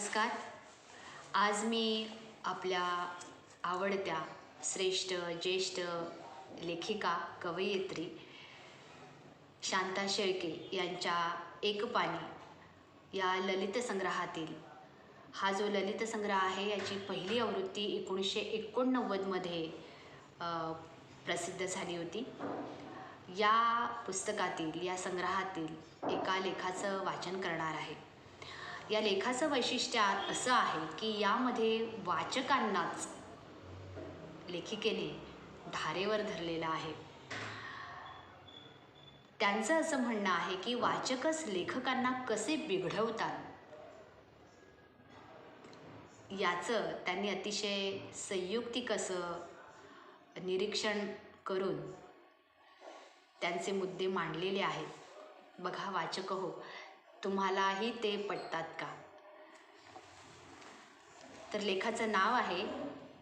नमस्कार. आज मी आपल्या आवडत्या श्रेष्ठ ज्येष्ठ लेखिका कवयित्री शांता शेळके यांच्या एकपाणी या ललित संग्रहातील. हा जो ललित संग्रह आहे याची पहिली आवृत्ती एकोणीसशे एकोणनव्वदमध्ये प्रसिद्ध झाली होती. या पुस्तकातील या संग्रहातील एका लेखाचं वाचन करणार आहे. या लेखाचं वैशिष्ट्य असं आहे की यामध्ये वाचकांनाच लेखिकेने धारेवर धरलेलं आहे. त्यांचं असं म्हणणं आहे की वाचकच लेखकांना कसे बिघडवतात याचं त्यांनी अतिशय संयुक्तिक असं निरीक्षण करून त्यांचे मुद्दे मांडलेले आहेत. बघा वाचक हो तुम्हालाही ते पटतात का? तर लेखाचं नाव आहे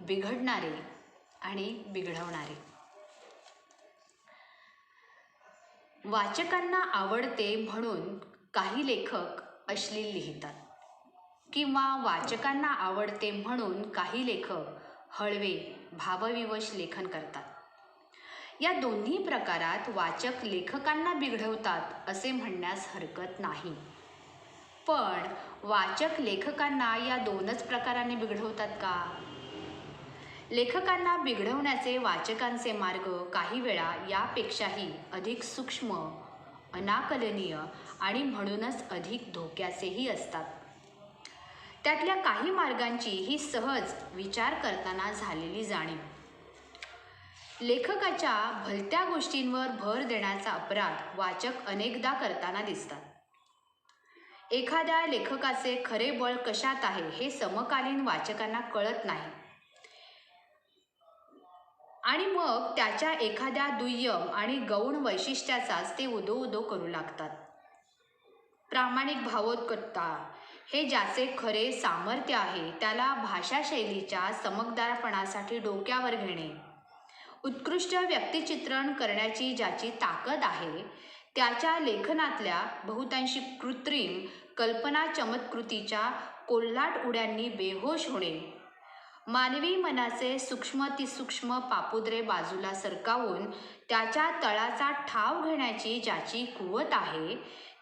बिघडणारे आणि बिघडवणारे. वाचकांना आवडते म्हणून काही लेखक अश्लील लिहितात. किंवा वाचकांना आवडते म्हणून काही लेखक हळवे भावविवश लेखन करतात. या दोन्ही प्रकारात वाचक लेखकांना बिघडवतात असे म्हणण्यास हरकत नाही. पण वाचक लेखकांना या दोनच प्रकाराने बिघडवतात का? लेखकांना बिघडवण्याचे वाचकांचे मार्ग काही वेळा यापेक्षाही अधिक सूक्ष्म अनाकलनीय आणि म्हणूनच अधिक धोक्याचेही असतात. त्यातल्या काही मार्गांची ही सहज विचार करताना झालेली जाणीव. लेखकाच्या भलत्या गोष्टींवर भर देण्याचा अपराध वाचक अनेकदा करताना दिसतात. एखाद्या लेखकाचे खरे बळ कशात आहे हे समकालीन वाचकांना कळत नाही. आणि मग त्याच्या एखाद्या दुय्यम आणि गौण वैशिष्ट्याचाच ते उदो उदो करू लागतात. प्रामाणिक भावोत्कटता हे ज्याचे खरे सामर्थ्य आहे त्याला भाषाशैलीच्या चमकदारपणासाठी डोक्यावर घेणे. उत्कृष्ट व्यक्तिचित्रण करण्याची ज्याची ताकद आहे त्याच्या लेखनातल्या बहुतांशी कृत्रिम कल्पना चमत्कृतीच्या कोल्हाट उड्यांनी बेहोश होणे. मानवी मनाचे सूक्ष्मातिसूक्ष्म पापुद्रे बाजूला सरकावून त्याच्या तळाचा ठाव घेण्याची ज्याची कुवत आहे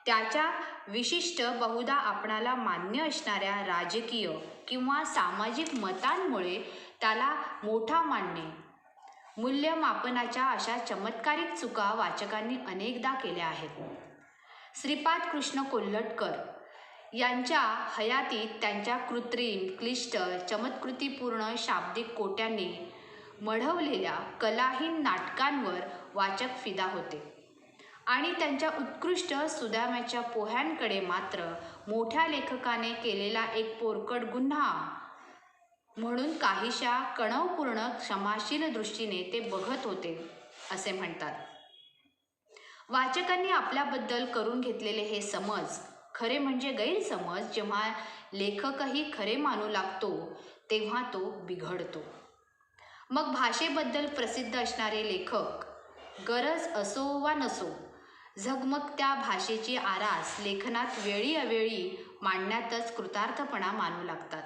त्याच्या विशिष्ट बहुधा आपणाला मान्य असणाऱ्या राजकीय किंवा सामाजिक मतांमुळे त्याला मोठा मानणे. मूल्यमापनाच्या अशा चमत्कारिक चुका वाचकांनी अनेकदा केल्या आहेत. श्रीपाद कृष्ण कोल्हटकर यांच्या हयातीत त्यांच्या कृत्रिम क्लिष्ट चमत्कृतीपूर्ण शाब्दिक कोट्यांनी मढवलेल्या कलाहीन नाटकांवर वाचक फिदा होते. आणि त्यांच्या उत्कृष्ट सुदाम्याच्या पोह्यांकडे मात्र मोठ्या लेखकाने केलेला एक पोरकट गुन्हा म्हणून काहीशा कणवपूर्ण क्षमाशील दृष्टीने ते बघत होते असे म्हणतात. वाचकांनी आपल्याबद्दल करून घेतलेले हे समज खरे म्हणजे गैरसमज जेव्हा लेखकही खरे मानू लागतो तेव्हा तो बिघडतो. मग भाषेबद्दल प्रसिद्ध असणारे लेखक गरज असो वा नसो झगमगत्या भाषेची आरास लेखनात वेळी अवेळी मांडण्यातच कृतार्थपणा मानू लागतात.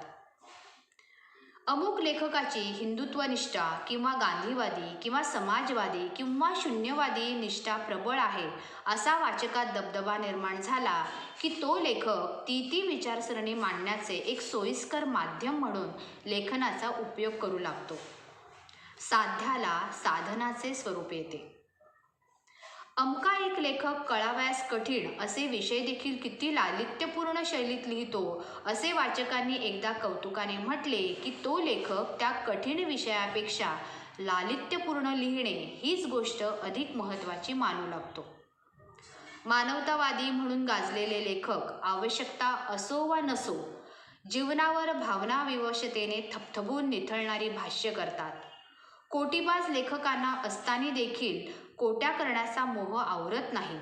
अमुक लेखकाची हिंदुत्वनिष्ठा किंवा गांधीवादी किंवा समाजवादी किंवा शून्यवादी निष्ठा प्रबळ आहे असा वाचकात दबदबा निर्माण झाला की तो लेखक ती ती विचारसरणी मांडण्याचे एक सोयीस्कर माध्यम म्हणून लेखनाचा उपयोग करू लागतो. साध्याला साधनाचे स्वरूप येते. अमका एक लेखक कळावयास कठीण असे विषय देखील किती लालित्यपूर्ण शैलीत लिहितो असे वाचकांनी एकदा कौतुकाने म्हटले की तो लेखक त्या कठीण विषयापेक्षा लालित्यपूर्ण लिहिणे हीच गोष्ट अधिक महत्त्वाची मानू लागतो. मानवतावादी म्हणून गाजलेले लेखक आवश्यकता असो वा नसो जीवनावर भावनाविवशतेने थपथबून निथळणारी भाष्य करतात. कोटीबाज लेखकांना असताना देखील कोट्या करण्याचा मोह आवरत नाही.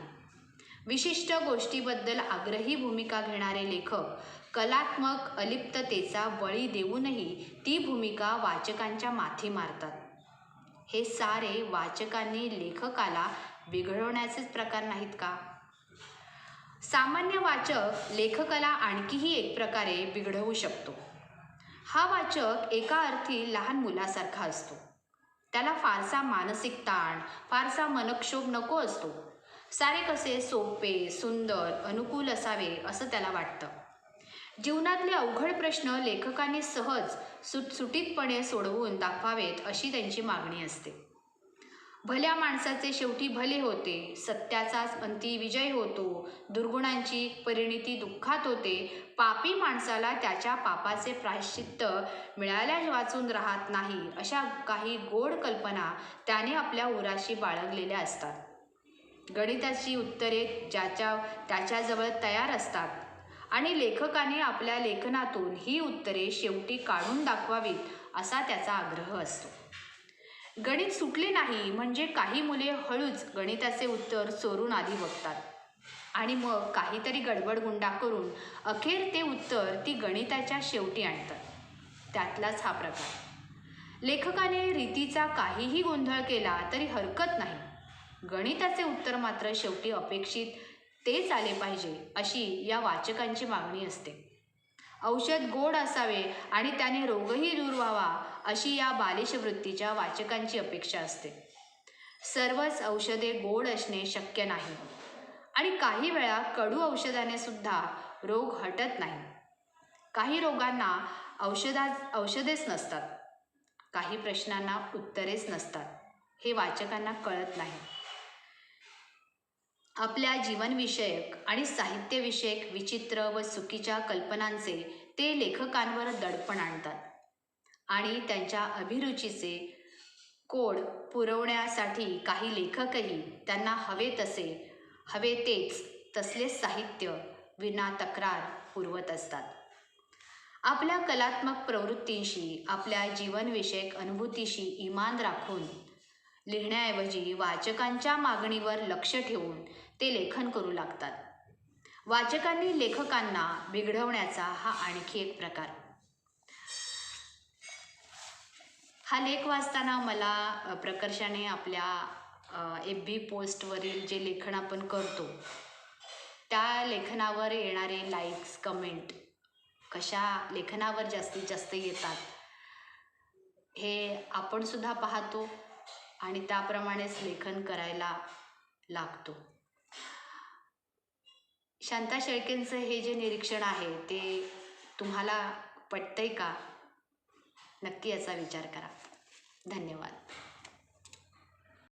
विशिष्ट गोष्टीबद्दल आग्रही भूमिका घेणारे लेखक कलात्मक अलिप्ततेचा बळी देऊनही ती भूमिका वाचकांच्या माथी मारतात. हे सारे वाचकांनी लेखकाला बिघडवण्याचेच प्रकार नाहीत का? सामान्य वाचक लेखकाला आणखीही एक प्रकारे बिघडवू शकतो. हा वाचक एका अर्थी लहान मुलासारखा असतो. त्याला फारसा मानसिक ताण फारसा मनक्षोभ नको असतो. सारे कसे सोपे सुंदर अनुकूल असावे असं त्याला वाटतं. जीवनातले अवघड प्रश्न लेखकांनी सहज सुटसुटीतपणे सोडवून दाखवावेत अशी त्यांची मागणी असते. भल्या माणसाचे शेवटी भले होते सत्याचाच अंती विजय होतो दुर्गुणांची परिणिती दुःखात होते पापी माणसाला त्याच्या पापाचे प्रायश्चित्त मिळाल्या वाचून राहत नाही अशा काही गोड कल्पना त्याने आपल्या उराशी बाळगलेल्या असतात. गणिताची उत्तरे ज्याच्या त्याच्याजवळ तयार असतात. आणि लेखकाने आपल्या लेखनातून ही उत्तरे शेवटी काढून दाखवावीत असा त्याचा आग्रह असतो. गणित सुटले नाही म्हणजे काही मुले हळूच गणिताचे उत्तर चोरून आधी बघतात. आणि मग काहीतरी गडबड गुंडा करून अखेर ते उत्तर ती गणिताच्या शेवटी आणतात. त्यातलाच हा प्रकार. लेखकाने रीतीचा काहीही गोंधळ केला तरी हरकत नाही. गणिताचे उत्तर मात्र शेवटी अपेक्षित तेच आले पाहिजे अशी या वाचकांची मागणी असते. औषध गोड असावे आणि त्याने रोगही दूर व्हावा अशी या बालिश वृत्तीच्या वाचकांची अपेक्षा असते. सर्वच औषधे गोड असणे शक्य नाही. आणि काही वेळा कडू औषधाने सुद्धा रोग हटत नाही. काही रोगांना औषधा औषधेच नसतात. काही प्रश्नांना उत्तरेच नसतात हे वाचकांना कळत नाही. आपल्या जीवनविषयक आणि साहित्यविषयक विचित्र व चुकीच्या कल्पनांचे ते लेखकांवर दडपण आणतात. आणि त्यांच्या अभिरुचीचे कोड पुरवण्यासाठी काही लेखकही त्यांना हवे तसे हवे तेच तसलेच साहित्य विना तक्रार पुरवत असतात. आपल्या कलात्मक प्रवृत्तींशी आपल्या जीवनविषयक अनुभूतीशी इमान राखून लिहिण्याऐवजी वाचकांच्या मागणीवर लक्ष ठेवून ते लेखन करू लागतात. वाचकांनी लेखकांना बिघडवण्याचा हा आणखी एक प्रकार. हा लेख वाचताना मला प्रकर्षाने आपल्या एफ बी पोस्टवरील जे लेखन आपण करतो त्या लेखनावर येणारे लाईक्स कमेंट कशा लेखनावर जास्तीत जास्त येतात हे आपण सुद्धा पाहतो आणि त्याप्रमाणेच लेखन करायला लागतो. शांता शेळकेंचं हे जे निरीक्षण आहे ते तुम्हाला पटतंय का? नक्की याचा विचार करा. धन्यवाद.